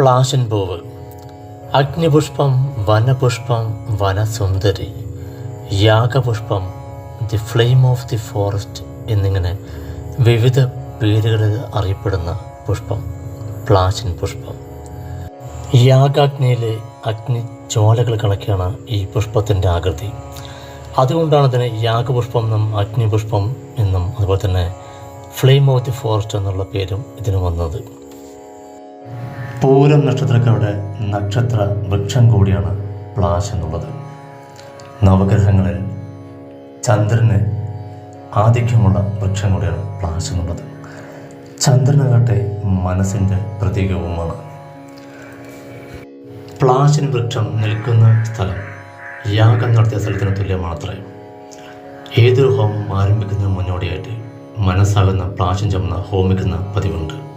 പ്ലാശൻ പൂവ് അഗ്നിപുഷ്പം വനപുഷ്പം വനസുന്ദരി യാഗപുഷ്പം the flame of the forest എന്നിങ്ങനെ വിവിധ പേരുകളിൽ അറിയപ്പെടുന്ന പുഷ്പം പ്ലാശൻ പുഷ്പം. യാഗാഗ്നിയിലെ അഗ്നി ചോലകൾ കണക്കിയാണ് ഈ പുഷ്പത്തിന്റെ ആകൃതി. അതുകൊണ്ടാണ് ഇതിനെ യാഗപുഷ്പം എന്നും അഗ്നിപുഷ്പം എന്നും അതുപോലെ തന്നെ ഫ്ലെയിം ഓഫ് ദി ഫോറസ്റ്റ് എന്നുള്ള പേരും ഇതിന് വന്നത്. പൂരം നക്ഷത്രക്കാരുടെ നക്ഷത്ര വൃക്ഷം കൂടിയാണ് പ്ലാശ് എന്നുള്ളത്. നവഗ്രഹങ്ങളിൽ ചന്ദ്രന് ആധിക്യമുള്ള വൃക്ഷം കൂടിയാണ് പ്ലാശ് എന്നുള്ളത്. ചന്ദ്രനാകട്ടെ മനസ്സിന്റെ പ്രതീകവുമാണ്. പ്ലാശിൻ വൃക്ഷം നിൽക്കുന്ന സ്ഥലം യാഗം നടത്തിയ സ്ഥലത്തിന് തുല്യമാണത്രേ. ഏതൊരു ഹോമം ആരംഭിക്കുന്നതിന് മുന്നോടിയായിട്ട് മനസ്സാകുന്ന പ്ലാശം ചമന്ന ഹോമിക്കുന്ന പതിവുണ്ട്.